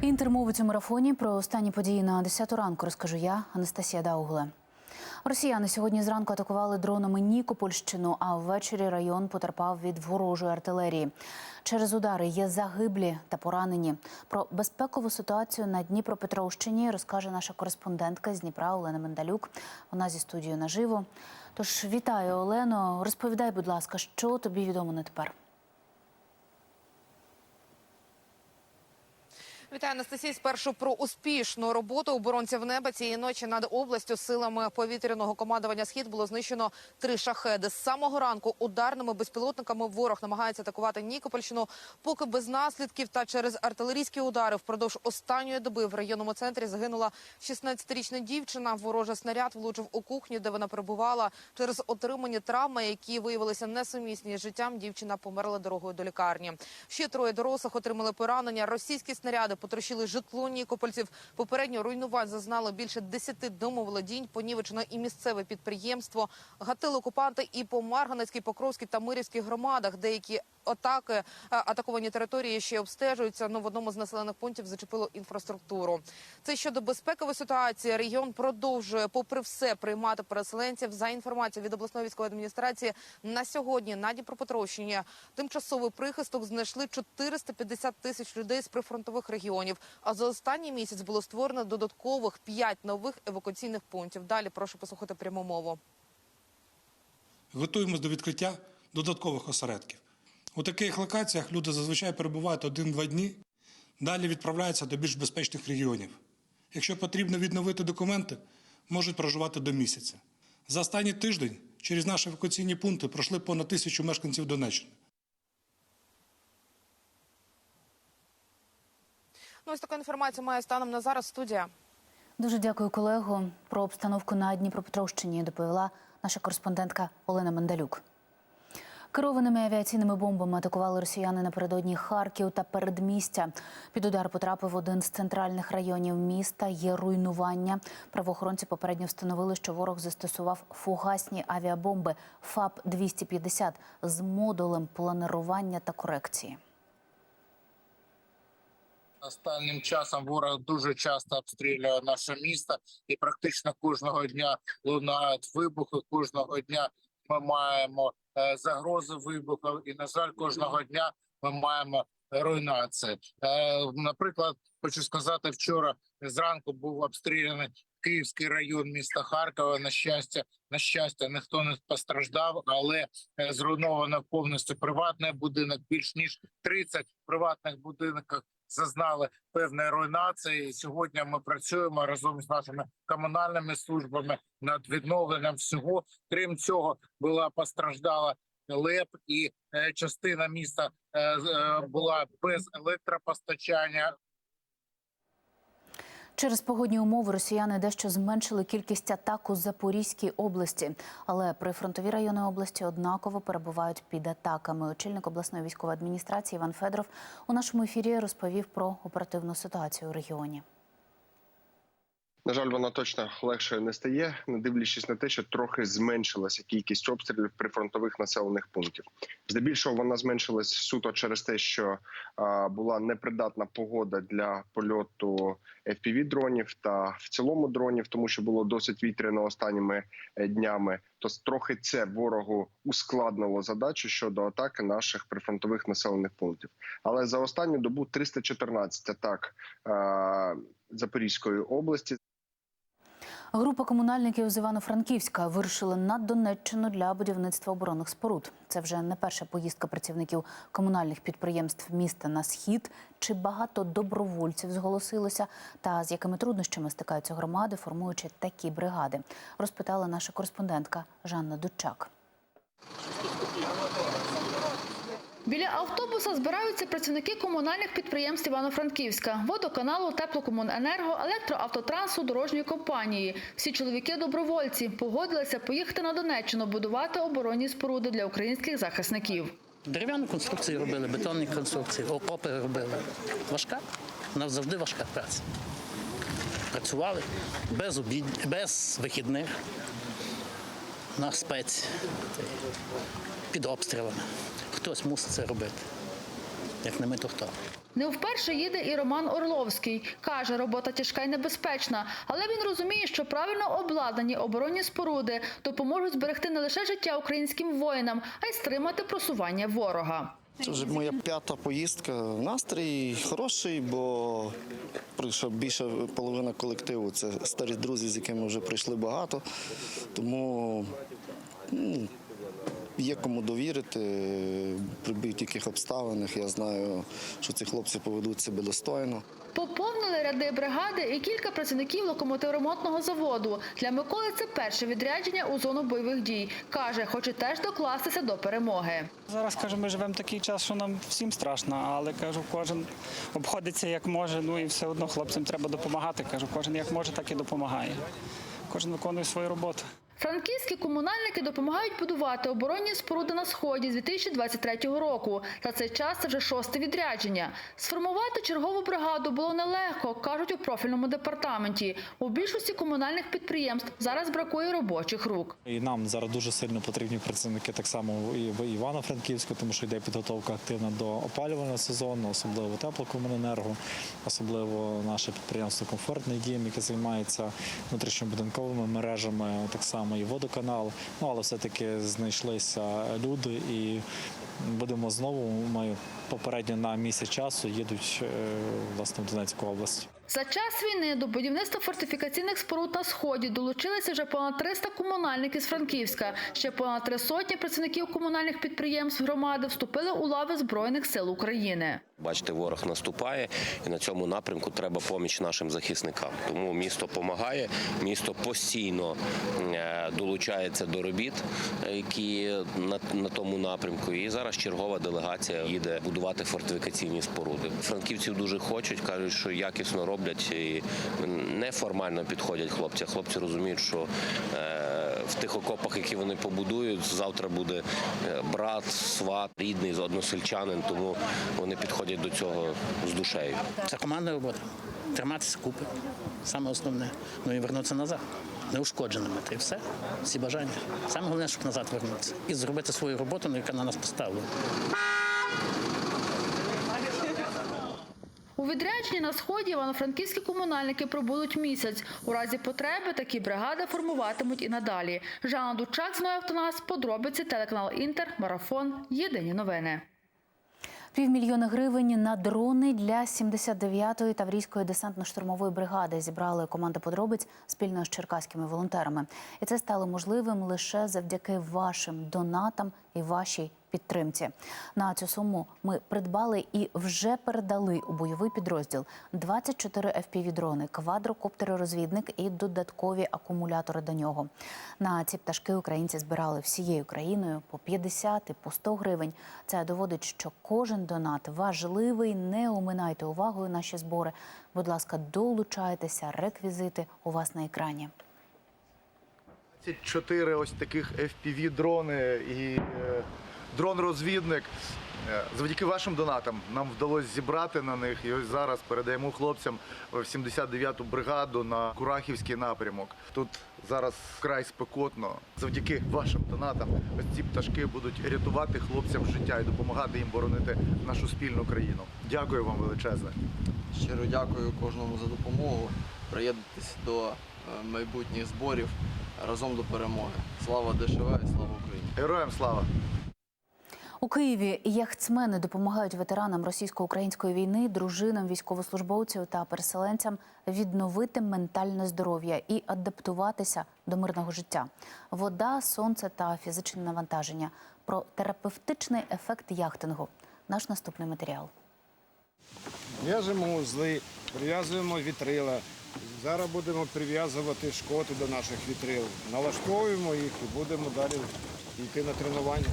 Інтермовить у марафоні про останні події на 10 ранку розкажу я, Анастасія Даугле. Росіяни сьогодні зранку атакували дронами Нікопольщину, а ввечері район потерпав від ворожої артилерії. Через удари є загиблі та поранені. Про безпекову ситуацію на Дніпропетровщині розкаже наша кореспондентка з Дніпра Олена Мендалюк. Вона зі студією наживо. Тож вітаю, Олено. Розповідай, будь ласка, що тобі відомо на тепер. Вітаю Анастасія. Спершу про успішну роботу оборонців неба цієї ночі над областю силами повітряного командування Схід було знищено три шахеди. З самого ранку ударними безпілотниками ворог намагається атакувати Нікопольщину, поки без наслідків та через артилерійські удари впродовж останньої доби в районному центрі загинула 16-річна дівчина. Ворожий снаряд влучив у кухню, де вона перебувала. Через отримані травми, які виявилися несумісні з життям. Дівчина померла дорогою до лікарні. Ще троє дорослих отримали поранення. Російські снаряди потрощили житло нікопольців. Попередньо руйнувань зазнало більше 10 домоволодінь. Понівечено і місцеве підприємство. Гатили окупанти і по Марганецькій, Покровській та Мирівській громадах. Деякі атаки е, атаковані території ще обстежуються. Ну в одному з населених пунктів зачепило інфраструктуру. Це щодо безпекової ситуації. Регіон продовжує, попри все, приймати переселенців. За інформацією від обласної військової адміністрації на сьогодні на Дніпропетровщині тимчасовий прихисток знайшли 450 тисяч людей з прифронтових регіонів. А за останній місяць було створено додаткових 5 нових евакуаційних пунктів. Далі прошу послухати пряму мову. Готуємось до відкриття додаткових осередків. У таких локаціях люди зазвичай перебувають один-два дні, далі відправляються до більш безпечних регіонів. Якщо потрібно відновити документи, можуть проживати до місяця. За останній тиждень через наші евакуаційні пункти пройшли понад тисячу мешканців Донеччини. Ну ось така інформація має станом на зараз студія. Дуже дякую, колего. Про обстановку на Дніпропетровщині доповіла наша кореспондентка Олена Мендалюк. Керованими авіаційними бомбами атакували росіяни напередодні Харків та передмістя. Під удар потрапив один з центральних районів міста. Є руйнування. Правоохоронці попередньо встановили, що ворог застосував фугасні авіабомби ФАП 250 з модулем планирування та корекції. Останнім часом ворог дуже часто обстрілює наше місто, і практично кожного дня лунають вибухи. Кожного дня ми маємо е, загрози вибухів, і на жаль, кожного дня ми маємо руйнації. Е, наприклад, хочу сказати, вчора зранку був обстріляний Київський район міста Харкова. На щастя, на щастя, ніхто не постраждав, але е, зруйновано повністю приватний будинок. Більш ніж 30 приватних будинків зазнали певної руйнації. Сьогодні ми працюємо разом з нашими комунальними службами над відновленням всього. Крім цього, була постраждала ЛЕП, і е, частина міста е, е, була без електропостачання. Через погодні умови росіяни дещо зменшили кількість атак у Запорізькій області, але прифронтові райони області однаково перебувають під атаками. Очільник обласної військової адміністрації Іван Федоров у нашому ефірі розповів про оперативну ситуацію у регіоні. На жаль, вона точно легшою не стає, не дивлячись на те, що трохи зменшилася кількість обстрілів прифронтових населених пунктів. Здебільшого вона зменшилась суто через те, що була непридатна погода для польоту fpv дронів та в цілому дронів, тому що було досить вітряно останніми е, днями. То трохи це ворогу ускладнило задачу щодо атаки наших прифронтових населених пунктів. Але за останню добу 314 атак Запорізької області. Група комунальників з Івано-Франківська вирушила на Донеччину для будівництва оборонних споруд. Це вже не перша поїздка працівників комунальних підприємств міста на схід. Чи багато добровольців зголосилося, та з якими труднощами стикаються громади, формуючи такі бригади, розпитала наша кореспондентка Жанна Дудчак. Біля автобуса збираються працівники комунальних підприємств Івано-Франківська, водоканалу, теплокомуненерго, електроавтотрансу, дорожньої компанії. Всі чоловіки добровольці погодилися поїхати на Донеччину будувати оборонні споруди для українських захисників. Дерев'яні конструкції робили, бетонні конструкції, окопи робили. Важка, нас завжди важка праця. Працювали без обід, без вихідних на спеці, під обстрілами. Хтось мусить це робити. Як не ми, то хто? Не вперше їде і Роман Орловський. Каже, робота тяжка і небезпечна, але він розуміє, що правильно обладнані оборонні споруди допоможуть зберегти не лише життя українським воїнам, а й стримати просування ворога. Це вже моя п'ята поїздка. Настрій хороший, бо прийшов більше половина колективу. Це старі друзі, з якими вже прийшли багато. Тому м, є кому довірити. При будь-яких обставинах я знаю, що ці хлопці поведуть себе достойно. Поповнили ряди бригади і кілька працівників локомотив-ремонтного заводу. Для Миколи це перше відрядження у зону бойових дій. Каже, хоче теж докластися до перемоги. Зараз кажу, ми живемо такий час, що нам всім страшно, але кажу, кожен обходиться як може. Ну і все одно хлопцям треба допомагати. Кажу, кожен як може, так і допомагає. Кожен виконує свою роботу. Франківські комунальники допомагають будувати оборонні споруди на сході з 2023 року. За цей час це вже шосте відрядження. Сформувати чергову бригаду було нелегко, кажуть у профільному департаменті. У більшості комунальних підприємств зараз бракує робочих рук. І нам зараз дуже сильно потрібні працівники так само і в Івано-Франківську, тому що йде підготовка активна до опалювального сезону, особливо теплокомуненерго, особливо наше підприємство Комфортний дім, яке займається внутрішньобудинковими мережами, так само і водоканал. Ну але все-таки знайшлися люди і будемо знову. Ми попередньо на місяць часу їдуть е, власне в Донецьку область. За час війни до будівництва фортифікаційних споруд на сході долучилися вже понад 300 комунальників з Франківська. Ще понад три сотні працівників комунальних підприємств громади вступили у лави збройних сил України. Бачите, ворог наступає, і на цьому напрямку треба поміч нашим захисникам. Тому місто допомагає, місто постійно е, долучається до робіт, які на, на тому напрямку. І зараз чергова делегація їде будувати фортифікаційні споруди. Франківців дуже хочуть, кажуть, що якісно роблять і неформально підходять хлопці. Хлопці розуміють, що е, в тих окопах, які вони побудують, завтра буде е, брат, сват, рідний, односельчанин, тому вони підходять до цього з душею. Це командна робота. Триматися купи. Саме основне. Ну і вернутися назад. Неушкодженими. Та й все. Всі бажання. Саме головне, щоб назад вернутися. І зробити свою роботу, на яка на нас поставлена. Відрядженні на сході івано-франківські комунальники пробудуть місяць. У разі потреби такі бригади формуватимуть і надалі. Жанна Дучак, Зноя Автонас, подробиці, телеканал Інтер, Марафон, Єдині новини. Півмільйона гривень на дрони для 79-ї Таврійської десантно-штурмової бригади зібрали команда подробиць спільно з черкаськими волонтерами. І це стало можливим лише завдяки вашим донатам і вашій підтримці. На цю суму ми придбали і вже передали у бойовий підрозділ 24 FPV-дрони, квадрокоптери-розвідник і додаткові акумулятори до нього. На ці пташки українці збирали всією країною по 50 і по 100 гривень. Це доводить, що кожен донат важливий. Не оминайте увагою наші збори. Будь ласка, долучайтеся. Реквізити у вас на екрані. 24 ось таких FPV-дрони і е, дрон-розвідник. Е, Завдяки вашим донатам нам вдалося зібрати на них. І ось зараз передаємо хлопцям в 79-ту бригаду на Курахівський напрямок. Тут зараз вкрай спекотно. Завдяки вашим донатам ось ці пташки будуть рятувати хлопцям життя і допомагати їм боронити нашу спільну країну. Дякую вам величезне. Щиро дякую кожному за допомогу. Приєднуйтесь до е, майбутніх зборів разом до перемоги. Слава ДШВ і слава Україні! Героям слава! У Києві яхтсмени допомагають ветеранам російсько-української війни, дружинам військовослужбовців та переселенцям відновити ментальне здоров'я і адаптуватися до мирного життя. Вода, сонце та фізичне навантаження. Про терапевтичний ефект яхтингу. Наш наступний матеріал. В'яжемо узли, прив'язуємо вітрила. Зараз будемо прив'язувати шкоти до наших вітрил. Налаштовуємо їх і будемо далі йти на тренування.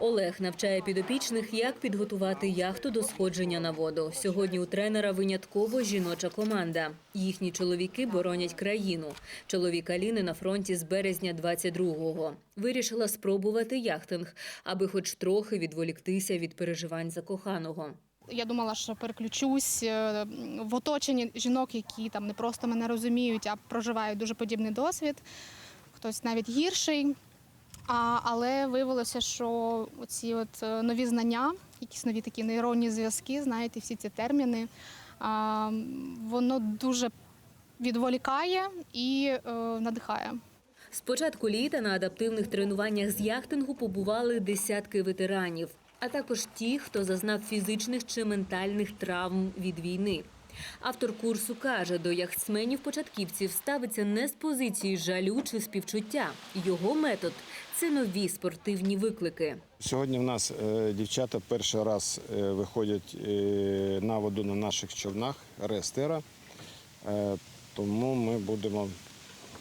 Олег навчає підопічних, як підготувати яхту до сходження на воду. Сьогодні у тренера винятково жіноча команда. Їхні чоловіки боронять країну. Чоловік Аліни на фронті з березня 22-го. Вирішила спробувати яхтинг, аби хоч трохи відволіктися від переживань за коханого. Я думала, що переключусь е, в оточенні жінок, які там не просто мене розуміють, а проживають дуже подібний досвід. Хтось навіть гірший. А, але виявилося, що ці от е, нові знання, якісь нові такі нейронні зв'язки, знаєте, всі ці терміни, а, воно дуже відволікає і е, надихає. З початку літа на адаптивних тренуваннях з яхтингу побували десятки ветеранів, а також ті, хто зазнав фізичних чи ментальних травм від війни. Автор курсу каже, до яхтсменів-початківців ставиться не з позиції жалю чи співчуття. Його метод це нові спортивні виклики. Сьогодні в нас е, дівчата перший раз е, виходять е, на воду на наших човнах Рестера. Тому ми будемо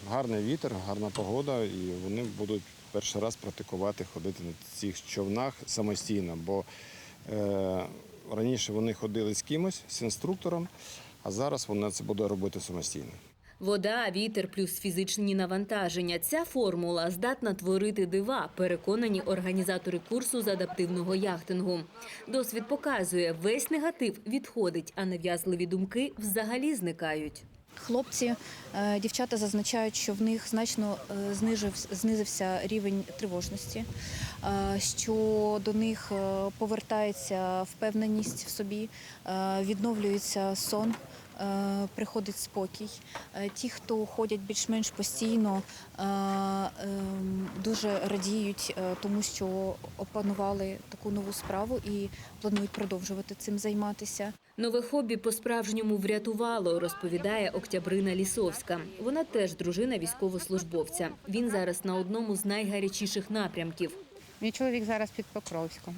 гарний вітер, гарна погода, і вони будуть перший раз практикувати ходити на цих човнах самостійно. Бо раніше вони ходили з кимось, з інструктором, а зараз вони це будуть робити самостійно. Вода, вітер плюс фізичні навантаження. Ця формула здатна творити дива, переконані організатори курсу з адаптивного яхтингу. Досвід показує, весь негатив відходить, а нав'язливі думки взагалі зникають. Хлопці, е, дівчата зазначають, що в них значно е, знижив, знизився рівень тривожності, е, що до них повертається впевненість в собі, відновлюється сон. Е, Приходить спокій. Е, Ті, хто ходять більш-менш постійно, е, ем, дуже радіють, тому що опанували таку нову справу і планують продовжувати цим займатися. Нове хобі по-справжньому врятувало, розповідає Октябрина Лісовська. Вона теж дружина військовослужбовця. Він зараз на одному з найгарячіших напрямків. Мій чоловік зараз під Покровськом.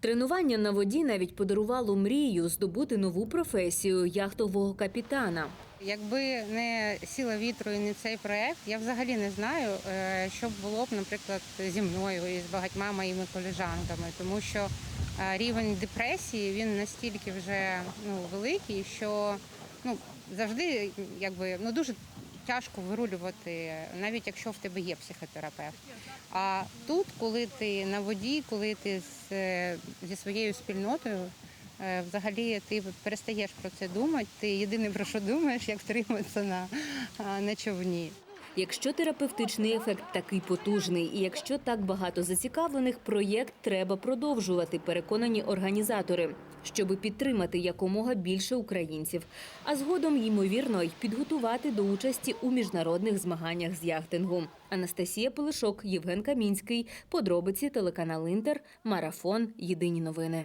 Тренування на воді навіть подарувало мрію здобути нову професію яхтового капітана. Якби не сила вітру і не цей проект, я взагалі не знаю, е, що було б, наприклад, зі мною і з багатьма моїми колежанками, тому що е, рівень депресії він настільки вже ну, великий, що ну, завжди якби ну дуже тяжко вирулювати, навіть якщо в тебе є психотерапевт. А тут, коли ти на воді, коли ти з, е, зі своєю спільнотою, е, взагалі ти перестаєш про це думати. Ти єдине про що думаєш, як втриматися на, на човні. Якщо терапевтичний ефект такий потужний, і якщо так багато зацікавлених, проєкт треба продовжувати, переконані організатори, щоби підтримати якомога більше українців, а згодом, ймовірно, й підготувати до участі у міжнародних змаганнях з яхтингу. Анастасія Пилишок, Євген Камінський, подробиці телеканал Інтер, марафон. Єдині новини.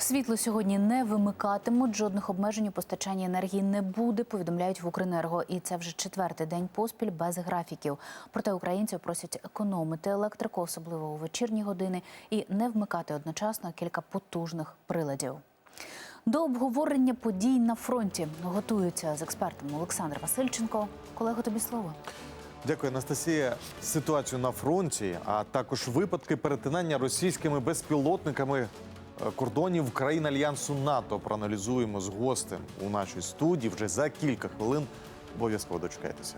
Світло сьогодні не вимикатимуть. Жодних обмежень у постачанні енергії не буде. Повідомляють в Укренерго. І це вже четвертий день поспіль без графіків. Проте українців просять економити електрику, особливо у вечірні години, і не вмикати одночасно кілька потужних приладів. До обговорення подій на фронті готуються з експертом Олександр Васильченко. Колего, тобі слово. Дякую, Анастасія. Ситуацію на фронті, а також випадки перетинання російськими безпілотниками кордонів країн альянсу НАТО проаналізуємо з гостем у нашій студії вже за кілька хвилин. Обов'язково дочекайтеся.